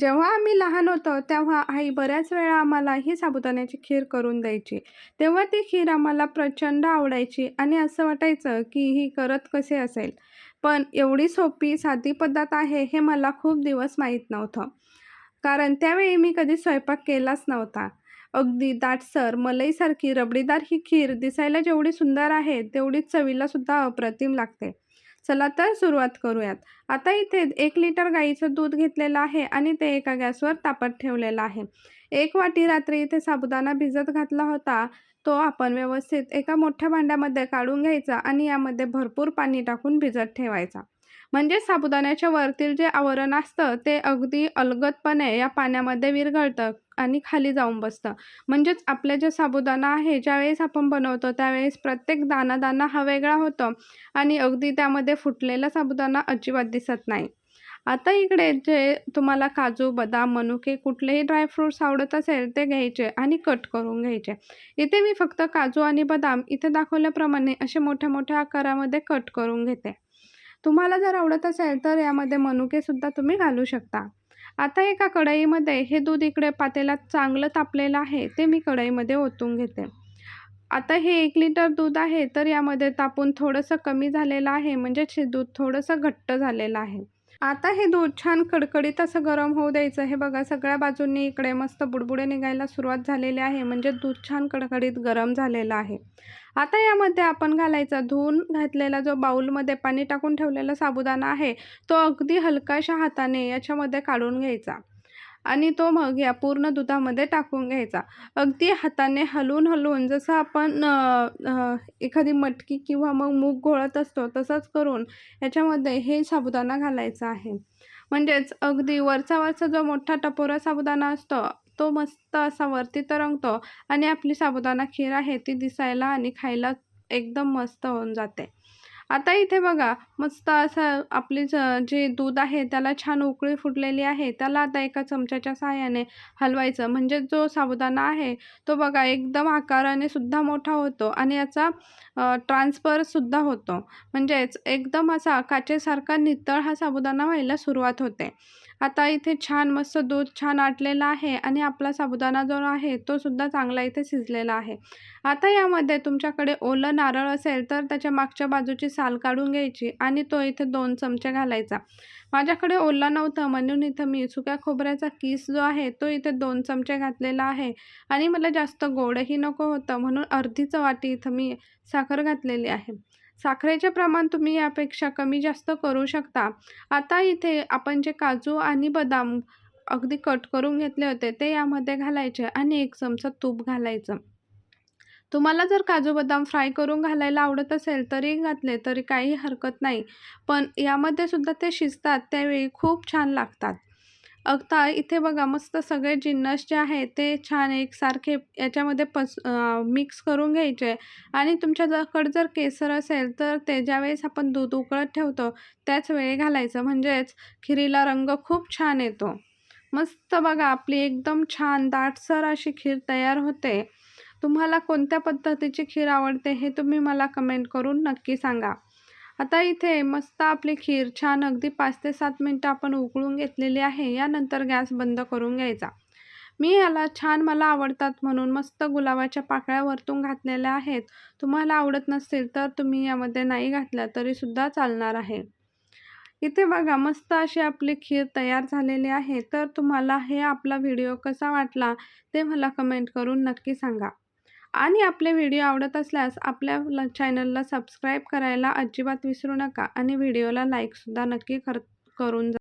जेव्हा आम्ही लहान होतो तेव्हा आई बऱ्याच वेळा आम्हाला ही साबुदाण्याची खीर करून द्यायची. तेव्हा ती खीर आम्हाला प्रचंड आवडायची आणि असं वाटायचं की ही करत कसे असेल? पण एवढी सोपी साधी पद्धत आहे हे मला खूप दिवस माहीत नव्हतं. कारण त्यावेळी मी कधी स्वयंपाक केलाच नव्हता. अगदी दाटसर मलईसारखी रबडीदार ही खीर दिसायला जेवढी सुंदर आहे तेवढीच चवीलासुद्धा अप्रतिम लागते. चला तर सुरुवात करूयात. आता इथे एक लिटर गाईचं दूध घेतलेलं आहे आणि ते एका गॅसवर तापत ठेवलेलं आहे. एक वाटी रात्री इथे साबुदाणा भिजत घातला होता. तो आपण व्यवस्थित एका मोठ्या भांड्यामध्ये काढून घ्यायचा आणि यामध्ये भरपूर पाणी टाकून भिजत ठेवायचा. म्हणजे साबुदाण्याच्या वरतील जे आवरण असतं ते अगदी अलगदपणे या पाण्यामध्ये विरघळतं. आणि खाली जाऊन बसतं. म्हणजेच आपल्या जे साबुदाणा आहे ज्यावेळेस आपण बनवतो त्यावेळेस प्रत्येक दाना दाना हा वेगळा होतो आणि अगदी त्यामध्ये फुटलेला साबुदाणा अजिबात दिसत नाही. आता इकडे जे तुम्हाला काजू बदाम मनुके कुठलेही ड्रायफ्रूट्स आवडत असेल ते घ्यायचे आणि कट करून घ्यायचे. इथे मी फक्त काजू आणि बदाम इथे दाखवल्याप्रमाणे असे मोठ्या मोठ्या आकारामध्ये कट करून घेते. तुम्हाला जर आवडत असेल तर यामध्ये मनुकेसुद्धा तुम्ही घालू शकता. आता एका कढईमध्ये हे दूध इकडे पातेल्यात चांगलं तापलेलं आहे ते मी कढईमध्ये ओतून घेते. आता हे एक लिटर दूध आहे तर यामध्ये तापून थोडंसं कमी झालेलं आहे म्हणजेच हे दूध थोडंसं घट्ट झालेलं आहे. आता हे दूध छान कडकडीत असं गरम होऊ द्यायचं. हे बघा सगळ्या बाजूंनी इकडे मस्त बुडबुडे निघायला सुरुवात झालेली आहे. म्हणजे दूध छान कडकडीत गरम झालेलं आहे. आता यामध्ये आपण घालायचा धुवून घातलेला जो बाऊलमध्ये पाणी टाकून ठेवलेला साबुदाणा आहे तो अगदी हलकाशा हाताने याच्यामध्ये काढून घ्यायचा. आणि तो मग या पूर्ण दुधामध्ये टाकून घ्यायचा. अगदी हाताने हलवून हलवून जसं आपण एखादी मटकी किंवा मग मूग घोळत असतो तसंच करून याच्यामध्ये हे साबुदाणा घालायचा आहे. म्हणजेच अगदी वरचा वरचा जो मोठा टपोरा साबुदाणा असतो तो मस्त असा वरती तरंगतो आणि आपली साबुदाणा खीर आहे ती दिसायला आणि खायला एकदम मस्त होऊन जाते. आता इथे बघा मस्त असं आपली जे दूध आहे त्याला छान उकळी फुटलेली आहे. त्याला आता एका चमच्याच्या सहाय्याने हलवायचं. म्हणजे जो साबुदाणा आहे तो बघा एकदम आकाराने सुद्धा मोठा होतो आणि याचा ट्रान्सफरसुद्धा होतो. म्हणजेच एकदम असा काचेसारखा नितळ हा साबुदाणा व्हायला सुरुवात होते. आता इथे छान मस्त दूध छान आटलेलं आहे आणि आपला साबुदाणा जो आहे तो सुद्धा चांगला इथे शिजलेला आहे. आता यामध्ये तुमच्याकडे ओलं नारळ असेल तर त्याच्या मागच्या बाजूची साल काढून घ्यायची आणि तो इथे दोन चमचे घालायचा. माझ्याकडे ओला नव्हतं म्हणून इथं मी सुक्या खोबऱ्याचा किस जो आहे तो इथे दोन चमचे घातलेला आहे आणि मला जास्त गोडही नको होतं म्हणून अर्धीच वाटी इथं मी साखर घातलेली आहे. साखरेचे प्रमाण तुम्ही यापेक्षा कमी जास्त करू शकता. आता इथे आपण जे काजू आणि बदाम अगदी कट करून घेतले होते ते यामध्ये घालायचे आणि एक चमचा तूप घालायचं. तुम्हाला जर काजू बदाम फ्राय करून घालायला आवडत असेल तरी घातले तरी काही हरकत नाही. पण यामध्ये सुद्धा ते शिजतात त्यावेळी खूप छान लागतात. आता इथे बघा मस्त सगळे जिन्नस जे आहे ते छान एकसारखे याच्यामध्ये पस मिक्स करून घ्यायचे. आणि तुमच्याकडे जर केसर असेल तर ते ज्यावेळेस आपण दूध उकळत ठेवतो त्याच वेळी घालायचं. म्हणजेच खिरीला रंग खूप छान येतो. मस्त बघा आपली एकदम छान दाटसर अशी खीर तयार होते. तुम्हाला कोणत्या पद्धतीची खीर आवडते हे तुम्ही मला कमेंट करून नक्की सांगा. आता इथे मस्त आपली खीर छान अगदी पाच ते सात मिनटं आपण उकळून घेतलेली आहे. यानंतर गॅस बंद करून घ्यायचा. मी याला छान मला आवडतात म्हणून मस्त गुलाबाच्या पाकळ्या वरतून घातलेल्या आहेत. तुम्हाला आवडत नसतील तर तुम्ही यामध्ये नाही घातल्या तरीसुद्धा चालणार आहे. इथे बघा मस्त अशी आपली खीर तयार झालेली आहे. तर तुम्हाला हे आपला व्हिडिओ कसा वाटला ते मला कमेंट करून नक्की सांगा. आणि आपले व्हिडिओ आवडत असल्यास आपल्या चॅनलला सबस्क्राईब करायला अजिबात विसरू नका आणि व्हिडिओला लाईकसुद्धा नक्की कर करून जा